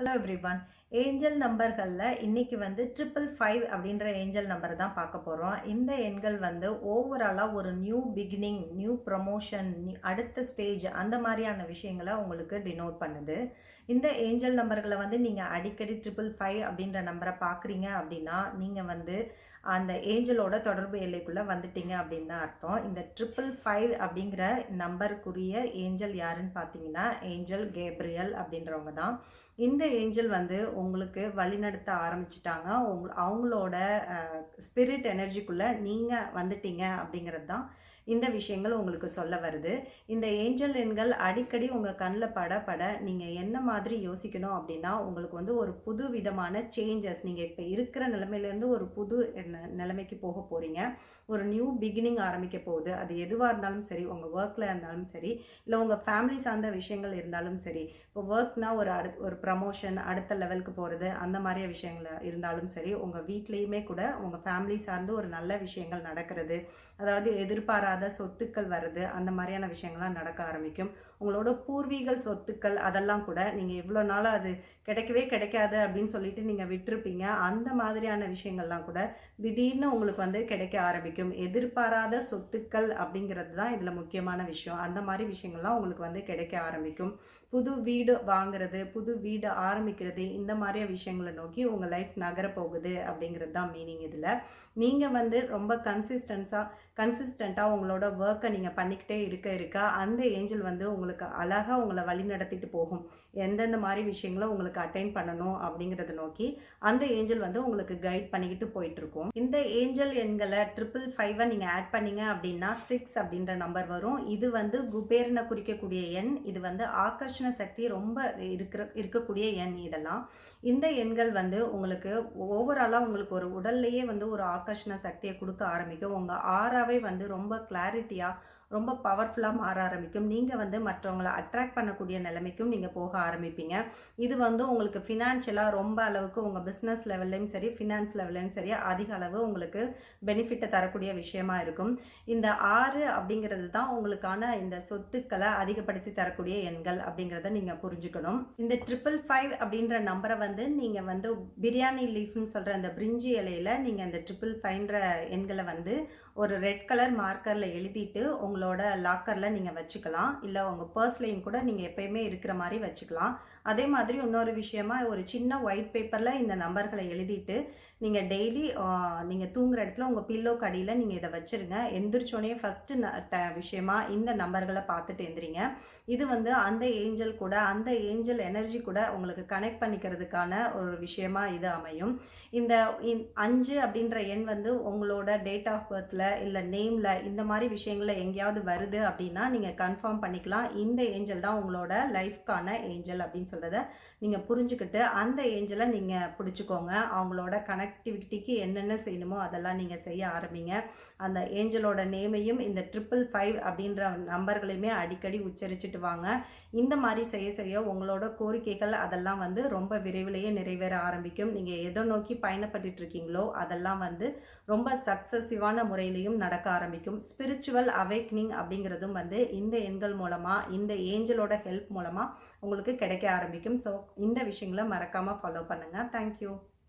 Hello everyone. Angel நம்பர்களில் இன்னைக்கு வந்து triple five அப்படின்ற ஏஞ்சல் நம்பரை தான் பார்க்க போகிறோம் இந்த எண்கள் வந்து ஓவராலாக ஒரு நியூ பிகினிங் நியூ ப்ரமோஷன் அடுத்த ஸ்டேஜ் அந்த மாதிரியான விஷயங்களை உங்களுக்கு டினோட் பண்ணுது. இந்த ஏஞ்சல் நம்பர்களை வந்து நீங்கள் அடிக்கடி ட்ரிபிள் ஃபைவ் அப்படின்ற நம்பரை பார்க்குறீங்க அப்படின்னா நீங்கள் வந்து அந்த ஏஞ்சலோட தொடர்பு எல்லைக்குள்ளே வந்துட்டீங்க அப்படின்னு தான் அர்த்தம். இந்த ட்ரிபிள் ஃபைவ் அப்படிங்கிற நம்பருக்குரிய ஏஞ்சல் யாருன்னு பார்த்தீங்கன்னா ஏஞ்சல் கேப்ரியல் அப்படின்றவங்க தான். இந்த ஏஞ்சல் வந்து உங்களுக்கு வழிநடத்த ஆரம்பிச்சிட்டாங்க. உங்க அவங்களோட ஸ்பிரிட் எனர்ஜிக்குள்ளே நீங்கள் வந்துட்டீங்க அப்படிங்கிறது தான் இந்த விஷயங்கள் உங்களுக்கு சொல்ல வருது. இந்த ஏஞ்சல் எண்கள் அடிக்கடி உங்கள் கண்ணில் பட பட நீங்கள் என்ன மாதிரி யோசிக்கணும் அப்படின்னா உங்களுக்கு வந்து ஒரு புது விதமான சேஞ்சஸ் நீங்கள் இப்போ இருக்கிற நிலமையிலேருந்து ஒரு புது நிலைமைக்கு போக போகிறீங்க ஒரு நியூ பிகினிங் ஆரம்பிக்க போகுது. அது எதுவாக இருந்தாலும் சரி உங்கள் ஒர்க்கில் இருந்தாலும் சரி இல்லை உங்கள் ஃபேமிலி சார்ந்த விஷயங்கள் இருந்தாலும் சரி இப்போ ஒர்க்னால் ஒரு அடு ஒரு ப்ரமோஷன் அடுத்த லெவலுக்கு போகிறது அந்த மாதிரிய விஷயங்கள் இருந்தாலும் சரி உங்கள் வீட்லேயுமே கூட உங்கள் ஃபேமிலி சார்ந்து ஒரு நல்ல விஷயங்கள் நடக்கிறது. அதாவது எதிர்பாராத சொத்துக்கள் வர்றது அந்த மாதிரியான விஷயங்கள்லாம் நடக்க ஆரம்பிக்கும். உங்களோட பூர்வீக சொத்துக்கள் அதெல்லாம் கூட நீங்கள் இவ்வளோ நாளாக அது கிடைக்கவே கிடைக்காது அப்படின்னு சொல்லிட்டு நீங்கள் விட்டுருப்பீங்க. அந்த மாதிரியான விஷயங்கள்லாம் கூட திடீர்னு உங்களுக்கு வந்து கிடைக்க ஆரம்பிக்கும். எதிர்பாராத சொத்துக்கள் அப்படிங்கிறது தான் இதில் முக்கியமான விஷயம். அந்த மாதிரி விஷயங்கள்லாம் உங்களுக்கு வந்து கிடைக்க ஆரம்பிக்கும். புது வீடு வாங்குறது புது வீடு ஆரம்பிக்கிறது இந்த மாதிரியான விஷயங்களை நோக்கி உங்கள் லைஃப் நகர போகுது அப்படிங்கிறது தான் மீனிங் இதில். நீங்கள் வந்து ரொம்ப கன்சிஸ்டன்ஸாக கன்சிஸ்டண்ட்டாக உங்களோட ஒர்க்கை நீங்கள் பண்ணிக்கிட்டே இருக்க இருக்க அந்த ஏஞ்சல் வந்து உங்களுக்கு அழகாக உங்களை வழி நடத்திட்டு போகும். எந்தெந்த மாதிரி விஷயங்களை உங்களுக்கு அட்டைன் பண்ணணும் அப்படிங்கிறத நோக்கி அந்த ஏஞ்சல் வந்து உங்களுக்கு கைட் பண்ணிக்கிட்டு போயிட்டு இருக்கும் இந்த ஏஞ்சல் எண்களை ட்ரிபிள் ஃபைவை நீங்கள் ஆட் பண்ணீங்க அப்படின்னா சிக்ஸ் அப்படின்ற நம்பர் வரும். இது வந்து குபேரனை குறிக்கக்கூடிய எண். இது வந்து ஆகர்ஷண சக்தி ரொம்ப இருக்கிற இருக்கக்கூடிய எண் இதெல்லாம். இந்த எண்கள் வந்து உங்களுக்கு ஓவராலாக உங்களுக்கு ஒரு உடல்லையே வந்து ஒரு ஆகர்ஷண சக்தியை கொடுக்க ஆரம்பிக்கும். உங்கள் ஆறாவே வந்து ரொம்ப கிளாரிட்டியாக ரொம்ப பவர்ஃபுல்லாக மாற ஆரம்பிக்கும். நீங்கள் வந்து மற்றவங்களை அட்ராக்ட் பண்ணக்கூடிய நிலைமைக்கும் நீங்கள் போக ஆரம்பிப்பீங்க. இது வந்து உங்களுக்கு ஃபினான்ஷியலாக ரொம்ப அளவுக்கு உங்கள் பிஸ்னஸ் லெவல்லையும் சரி ஃபினான்ஸ் லெவல்லையும் சரி அதிக அளவு உங்களுக்கு பெனிஃபிட்டை தரக்கூடிய விஷயமா இருக்கும். இந்த ஆறு அப்படிங்கிறது தான் உங்களுக்கான இந்த சொத்துக்களை அதிகப்படுத்தி தரக்கூடிய எண்கள் அப்படிங்கிறத நீங்கள் புரிஞ்சுக்கணும். இந்த ட்ரிபிள் ஃபைவ் அப்படின்ற நம்பரை வந்து நீங்கள் வந்து பிரியாணி லீஃப்னு சொல்கிற அந்த பிரிஞ்சி இலையில நீங்கள் அந்த ட்ரிபிள் ஃபைவ்ன்ற எண்களை வந்து ஒரு ரெட் கலர் மார்க்கரில் எழுதிட்டு உங்களோட லாக்கரில் நீங்கள் வச்சுக்கலாம். இல்லை உங்கள் பர்ஸ்லையும் கூட நீங்கள் எப்பயுமே இருக்கிற மாதிரி வச்சுக்கலாம். அதே மாதிரி இன்னொரு விஷயமா ஒரு சின்ன ஒயிட் பேப்பரில் இந்த நம்பர்களை எழுதிட்டு நீங்கள் டெய்லி நீங்கள் தூங்குற இடத்துல உங்கள் பில்லோ கடியில் நீங்கள் இதை வச்சுருங்க. எந்திரிச்சோடனே ஃபஸ்ட்டு விஷயமா இந்த நம்பர்களை பார்த்துட்டு எந்திரிங்க. இது வந்து அந்த ஏஞ்சல் கூட அந்த ஏஞ்சல் எனர்ஜி கூட உங்களுக்கு கனெக்ட் பண்ணிக்கிறதுக்கான ஒரு விஷயமா இது அமையும். இந்த அஞ்சு அப்படின்ற எண் வந்து உங்களோட டேட் ஆஃப் பர்த்தில் இல்லை நேமில் இந்த மாதிரி விஷயங்களில் எங்கேயாவது வருது அப்படின்னா நீங்கள் கன்ஃபார்ம் பண்ணிக்கலாம். இந்த ஏஞ்சல் தான் உங்களோட லைஃப்க்கான ஏஞ்சல் அப்படின்னு சொல்கிறத நீங்கள் புரிஞ்சுக்கிட்டு அந்த ஏஞ்சலை நீங்கள் பிடிச்சிக்கோங்க. அவங்களோட கனெக்ட் ஆக்டிவிட்டிக்கு என்னென்ன செய்யணுமோ அதெல்லாம் நீங்கள் செய்ய ஆரம்பிங்க. அந்த ஏஞ்சலோட நேமையும் இந்த ட்ரிபிள் ஃபைவ் அப்படின்ற நம்பர்களையுமே அடிக்கடி உச்சரிச்சுட்டு வாங்க. இந்த மாதிரி செய்ய செய்ய உங்களோட கோரிக்கைகள் அதெல்லாம் வந்து ரொம்ப விரைவிலேயே நிறைவேற ஆரம்பிக்கும். நீங்கள் எதை நோக்கி பயணப்பட்டுட்டு இருக்கீங்களோ அதெல்லாம் வந்து ரொம்ப சக்ஸஸிவான முறையிலையும் நடக்க ஆரம்பிக்கும். ஸ்பிரிச்சுவல் அவேக்னிங் அப்படிங்கிறதும் வந்து இந்த எண்கள் மூலமாக இந்த ஏஞ்சலோட ஹெல்ப் மூலமாக உங்களுக்கு கிடைக்க ஆரம்பிக்கும். ஸோ இந்த விஷயங்களை மறக்காமல் ஃபாலோ பண்ணுங்கள் தேங்க்யூ